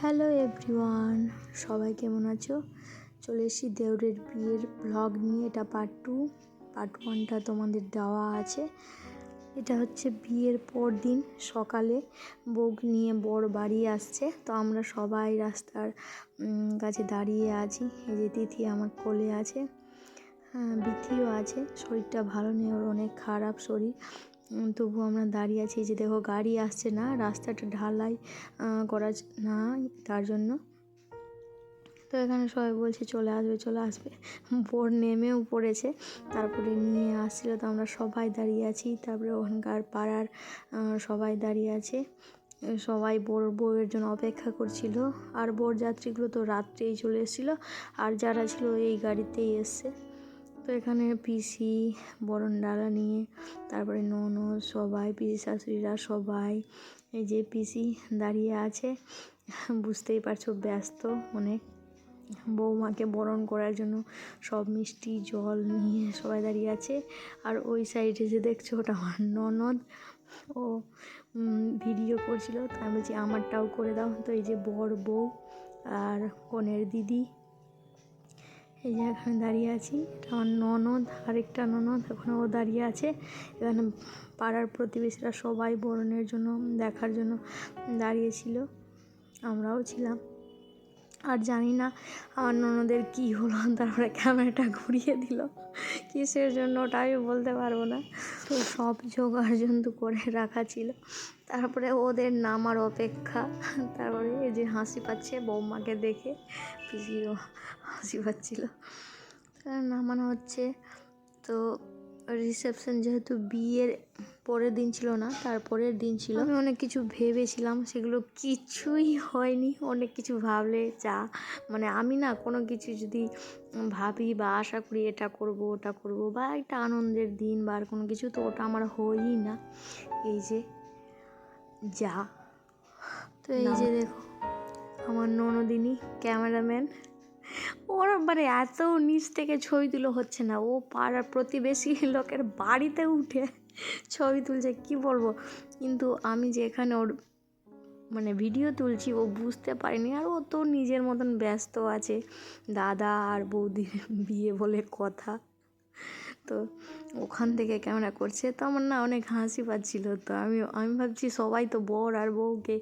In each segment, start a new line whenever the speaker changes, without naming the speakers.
Hello everyone, সবাই কেমন আছো? চলে এসেছি দেউরের বিয়ের ব্লগ নিয়ে। এটা পার্ট টু পার্ট ওয়ানটা তোমাদের দেওয়া আছে। এটা হচ্ছে বিয়ের পর দিন সকালে বউ নিয়ে বর বাড়ি আসছে। তো আমরা সবাই রাস্তার কাছে দাঁড়িয়ে আছি। এই যে তিথি আমার কোলে আছে। হ্যাঁ বিথিও আছে। শরীরটা ভালো নেই, ওর অনেক খারাপ শরীর। তবু আমরা দাঁড়িয়ে আছি যে দেখো, গাড়ি আসছে না, রাস্তাটা ঢালাই করা না তার জন্য। তো এখানে সবাই বলছে চলে আসবে চলে আসবে। বোর নেমেও পড়েছে, তারপরে নিয়ে আসছিল, তো আমরা সবাই দাঁড়িয়ে আছি। তারপরে ওখানকার পাড়ার সবাই দাঁড়িয়ে আছে। সবাই বোর বউয়ের জন্য অপেক্ষা করছিল। আর বোর যাত্রীগুলো তো রাত্রেই চলে এসেছিল। আর যারা ছিল এই গাড়িতেই এসছে। তো এখানে পিসি বরণ ডালা নিয়ে, তারপরে ননদ, সবাই পিসি শাশুড়িরা সবাই, এই যে পিসি দাঁড়িয়ে আছে। বুঝতেই পারছ, ব্যস্ত অনেক বৌমাকে বরণ করার জন্য সব মিষ্টি, জল নিয়ে সবাই দাঁড়িয়ে আছে। আর ওই সাইডে যে দেখছ, ওটা আমার ননদ। ও ভিডিও করছিল। তো আমি বলছি, আমারটাও করে দাও। তো এই যে বর বউ আর কনের দিদি। এই যে এখানে দাঁড়িয়ে আছি। এটা আমার ননদ, আরেকটা ননদ ওখানে ও দাঁড়িয়ে আছে। এখানে পাড়ার প্রতিবেশীরা সবাই বরণের জন্য, দেখার জন্য দাঁড়িয়েছিল আমরাও ছিলাম। আর জানি না আমার ননদের কী হলো তারপরে ক্যামেরাটা ঘুরিয়ে দিল। কিসের জন্য ওটা আমি বলতে পারব না। তো সব জোগাড় জন্তু করে রাখা ছিল। তারপরে ওদের নামার অপেক্ষা। তারপরে এই যে হাসি পাচ্ছে বৌমাকে দেখে পিসিরও হাসি পাচ্ছিল। নামানো হচ্ছে। তো রিসেপশন যেহেতু বিয়ের পরের দিন ছিল না তারপরের দিন ছিল। আমি অনেক কিছু ভেবেছিলাম সেগুলো কিছুই হয়নি। অনেক কিছু ভাবলে যা মানে আমি না কোনো কিছু যদি ভাবি বা আশা করি এটা করব ওটা করব বা একটা আনন্দের দিন বা আর কোনো কিছু তো ওটা আমার হয়ই না। এই যে যা। তো এই যে দেখো আমার ননদিনী ক্যামেরাম্যান ওর মানে এত নিচ থেকে ছবি তুলো হচ্ছে না। ও পাড়ার প্রতিবেশী লোকের বাড়িতে উঠে ছবি তুলছে, কি বলব? কিন্তু আমি যে এখানে ওর মানে ভিডিও তুলছি, ও বুঝতে পারেনি। আর ও তো নিজের মতন ব্যস্ত আছে, দাদা আর বৌদির বিয়ে বলে কথা। তো ওখান থেকে ক্যামেরা করছে, তো আমার না অনেক হাসি পাচ্ছিল। তো আমি আমি ভাবছি সবাই তো বর আর বউকে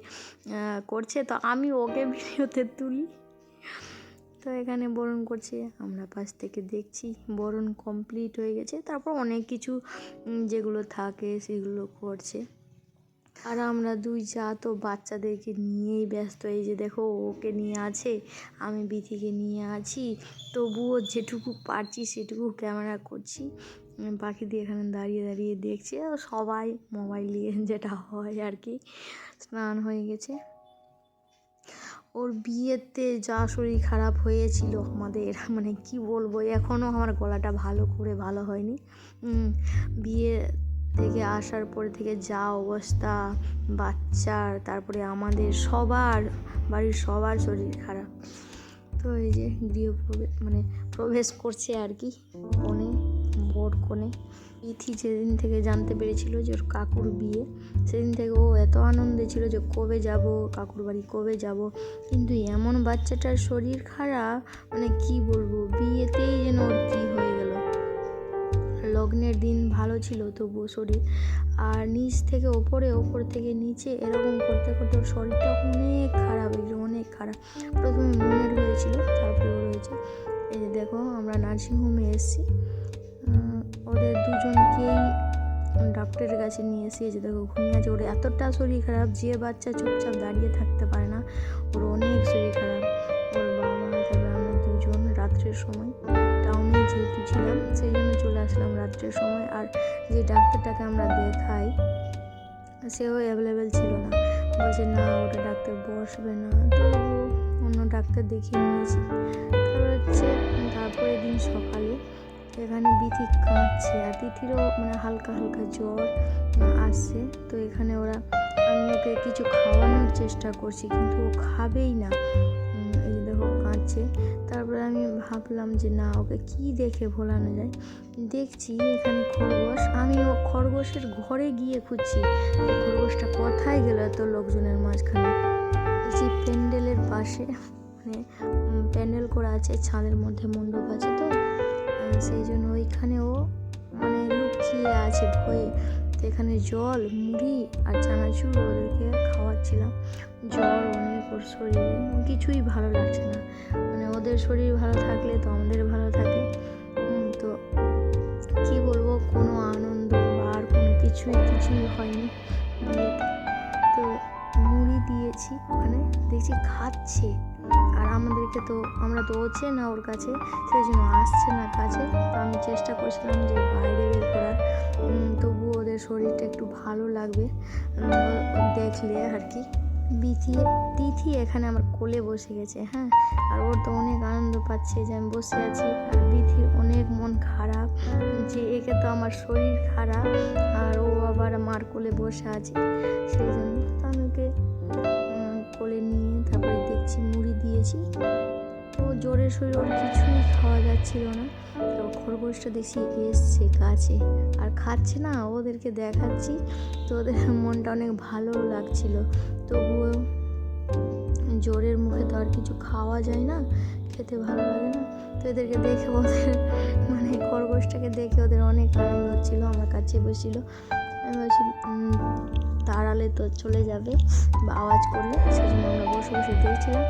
করছে। তো আমি ওকে ভিডিওতে তুলি। তো এখানে বরণ করছে। আমরা পাশ থেকে দেখছি, বরণ কমপ্লিট হয়ে গেছে। তারপর অনেক কিছু যেগুলো থাকে সেগুলো করছে। আর আমরা দুই যা তো বাচ্চাদেরকে নিয়েই ব্যস্ত। এই যে দেখো, ওকে নিয়ে আছে, আমি বিথিকে নিয়ে আছি। তবুও যেটুকু পারছি সেটুকু ক্যামেরা করছি। পাখি দিয়ে এখানে দাঁড়িয়ে দাঁড়িয়ে দেখছে। সবাই মোবাইল নিয়ে যেটা হয় আর কি, স্নান হয়ে গেছে। ওর বিয়েতে যা শরীর খারাপ হয়েছিল আমাদের মানে কি বলব এখনও আমার গলাটা ভালো করে ভালো হয়নি। বিয়ে থেকে আসার পরে থেকে যা অবস্থা, বাচ্চার, তারপরে আমাদের সবার, বাড়ির সবার শরীর খারাপ। তো এই যে গৃহ মানে প্রবেশ করছে আর কি, কোণে বর কোণে। ইথি যেদিন থেকে জানতে পেরেছিল যে ওর কাকুর বিয়ে, সেদিন থেকে ও এত আনন্দে ছিল যে কবে যাব, কাকুর বাড়ি কবে যাব। কিন্তু এমন বাচ্চাটার শরীর খারাপ মানে কি বলব, বিয়েতেই যেন ওর কী হয়ে গেল। লগ্নের দিন ভালো ছিল তবুও শরীর, আর নিচ থেকে ওপরে, ওপর থেকে নিচে এরকম করতে করতে ওর শরীরটা অনেক খারাপ হয়েছিল অনেক খারাপ। প্রথমে মনের হয়েছিল, তারপরে হয়েছে। এই যে দেখো, আমরা নার্সিংহোমে এসেছি। ওদের দুজনকেই ডক্টরের কাছে নিয়ে এসে যে দেখো ঘুমিয়ে আছে। ওর এতটা শরীর খারাপ, যে বাচ্চা চুপচাপ দাঁড়িয়ে থাকতে পারে না, ওর অনেক শরীর খারাপ। ওর বাবা তারপরে আমরা দুজন রাত্রের সময় টাউনে যেহেতু ছিলাম, সেই জন্য চলে আসলাম রাত্রের সময়। আর যে ডাক্তারটাকে আমরা দেখাই, সেও অ্যাভেলেবেল ছিল না। বলছে, না, ওটা ডাক্তার বসবে না। তো অন্য ডাক্তার দেখিয়ে নিয়েছি। তারপর হচ্ছে, তারপরের দিন সকালে এখানে বিথি কাঁদছে, আর তিথিরও মানে হালকা হালকা জ্বর আসছে। তো এখানে ওরা, আমি ওকে কিছু খাওয়ানোর চেষ্টা করছি, কিন্তু ও খাবেই না। এই দেখো কাঁদছে। তারপরে আমি ভাবলাম যে না, ওকে কি দেখে ভোলানো যায়? দেখছি এখানে খরগোশ। আমি ও খরগোশের ঘরে গিয়ে খুঁজছি। খরগোশটা কোথায় গেল এত লোকজনের মাঝখানে? দেখছি প্যান্ডেলের পাশে মানে প্যান্ডেল করা আছে, ছাদের মধ্যে মণ্ডপ আছে, তো সেই জন্য ওইখানেও মানে লুকিয়ে আছে ভয়ে। তো এখানে জল, মুড়ি আর চানাচুর ওদেরকে খাওয়াচ্ছিলাম। জল অনেক, ওর শরীরে কিছুই ভালো লাগছে না। মানে ওদের শরীর ভালো থাকলে তো আমাদের ভালো থাকে। তো কি বলব, কোনো আনন্দ আর কোনো কিছুই কিছুই হয়নি। তো মুড়ি দিয়েছি ওখানে, দেখছি খাচ্ছে। আর আমাদেরকে তো, আমরা তো ওছে না ওর কাছে সেই জন্য আসছে না কাছে। তো আমি চেষ্টা করছিলাম যে বাইরে বের করার। তবুও ওদের শরীরটা একটু ভালো লাগবে। দেখলে আর কি। বিথি তিথি এখানে আমার কোলে বসে গেছে হ্যাঁ। আর ওর তো অনেক আনন্দ পাচ্ছে যে আমি বসে আছি। আর বিথির অনেক মন খারাপ, যে একে তো আমার শরীর খারাপ। আর ও আবার আমার কোলে বসে আছে, সেই জন্য। তো আমি ওকে দিয়েছি তো জোরের শরীর ওর কিছুই খাওয়া যাচ্ছিল না। তো খরগোশটা দেখছি এসছে কাছে আর খাচ্ছে না, ওদেরকে দেখাচ্ছি। তো ওদের মনটা অনেক ভালো লাগছিল। তবুও জোরের মুখে তো আর কিছু খাওয়া যায় না, খেতে ভালো লাগে না। তো এদেরকে দেখে ওদের মানে খরগোশটাকে দেখে ওদের অনেক আনন্দ হচ্ছিল, আমার কাছে বসছিল। আমি বলছি তাড়ালে তো চলে যাবে। বা আওয়াজ করলে সেই জন্য আমরা বসে বসে দেখছিলাম।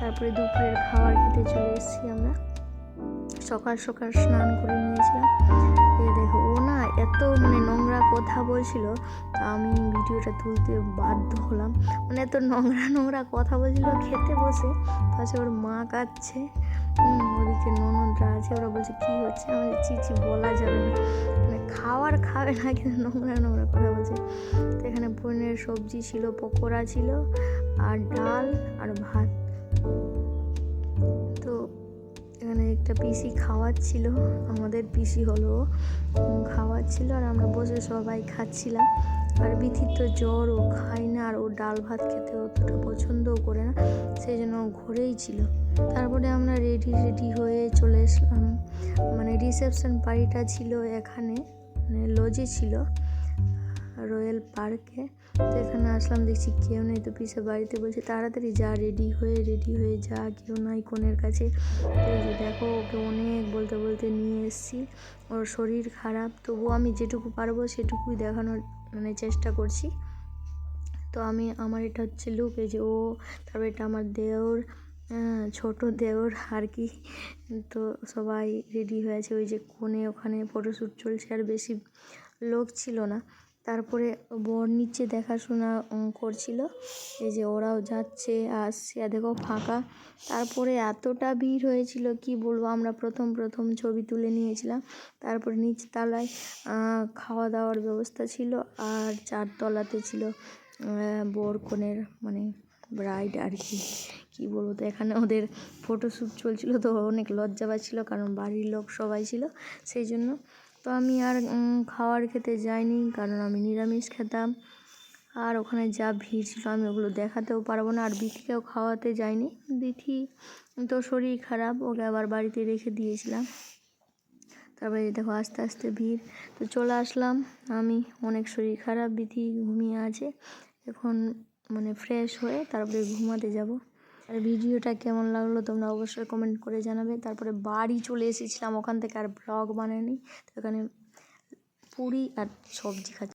তারপরে দুপুরের খাবার খেতে চলে এসেছি আমরা। সকাল সকাল স্নান করে নিয়েছিলাম। এই দেখো, ও না এত মানে নোংরা কথা বলছিল আমি ভিডিওটা তুলতে বাধ্য হলাম। মানে এত নোংরা নোংরা কথা বলছিল খেতে বসে। পাশে ওর মা কাচ্ছে ওদিকে ননদরা আছে, ওরা বলছে, কী হচ্ছে? আমাদের চিচি বলা যাবে না। মানে খাওয়ার খাবে না, কিন্তু নোংরা নোংরা কথা বলছে। তো এখানে পনিরের সবজি ছিল, পকোড়া ছিল, আর ডাল, আর ভাত। এখানে একটা পিসি খাওয়াচ্ছিল, আমাদের পিসি হলো খাওয়াচ্ছিল আর আমরা বসে সবাই খাচ্ছিলাম। আর বিথির তো জ্বর, ও খায় না আর ও ডাল ভাত খেতে অতটা পছন্দও করে না, সেই জন্য ঘরেই ছিল। তারপরে আমরা রেডি রেডি হয়ে চলে এসলাম। মানে রিসেপশন পার্টিটা ছিল এখানে মানে লজে ছিল। রয়্যাল পার্কে। তো এখানে আসলাম দেখছি কেউ নেই। তো পিসে বাড়িতে বলছে তাড়াতাড়ি যা রেডি হয়ে রেডি হয়ে যা। কেউ নাই কনের কাছে। তো দেখো ওকে অনেক বলতে বলতে নিয়ে এসেছি। ওর শরীর খারাপ তবুও আমি যেটুকু পারব সেটুকুই দেখানোর মানে চেষ্টা করছি। তো আমি আমার এটা হচ্ছে লুক এই যে ও তারপর এটা আমার দেওর আহ, ছোট দেওর আর কি। তো সবাই রেডি হয়েছে ওই যে কোণে ওখানে ফটোশ্যুট চলছে। আর বেশি লোক ছিল না। তারপরে বর নিচে দেখাশোনা করছিল। এই যে ওরাও যাচ্ছে, আসছে, আর দেখো ফাঁকা। তারপরে এতটা ভিড় হয়েছিল, কি বলব? আমরা প্রথম প্রথম ছবি তুলে নিয়েছিলাম। তারপরে নিচ তলায় খাওয়া দাওয়ার ব্যবস্থা ছিল, আর চারতলাতে ছিল বর কনের মানে ব্রাইড আর কি। কী বলব তো, এখানে ওদের ফটোশ্যুট চলছিল তো অনেক লজ্জা পাচ্ছিলো, কারণ বাড়ির লোক সবাই ছিল। সেই জন্য তো আমি আর খাবার খেতে যাইনি কারণ আমি নিরামিষ খেতাম। আর ওখানে যা ভিড় ছিল আমি ওগুলো দেখাতেও পারব না, আর বিথিকেও খাওয়াতে যাইনি। বিথি তো শরীর খারাপ, ওকে আবার বাড়িতে রেখে দিয়েছিলাম। তারপরে দেখো আস্তে আস্তে ভিড়। তো চলে আসলাম আমি, অনেক শরীর খারাপ, বিথি ঘুমিয়ে আছে। এখন মানে ফ্রেশ হয়ে তারপরে ঘুমাতে যাব। আর ভিডিওটা কেমন লাগল তোমরা অবশ্যই কমেন্ট করে জানাবে। তারপরে বাড়ি চলে এসেছিলাম ওখান থেকে আর ব্লগ বানাইনি। তো ওখানে পুরি আর সবজি খাচ্ছি।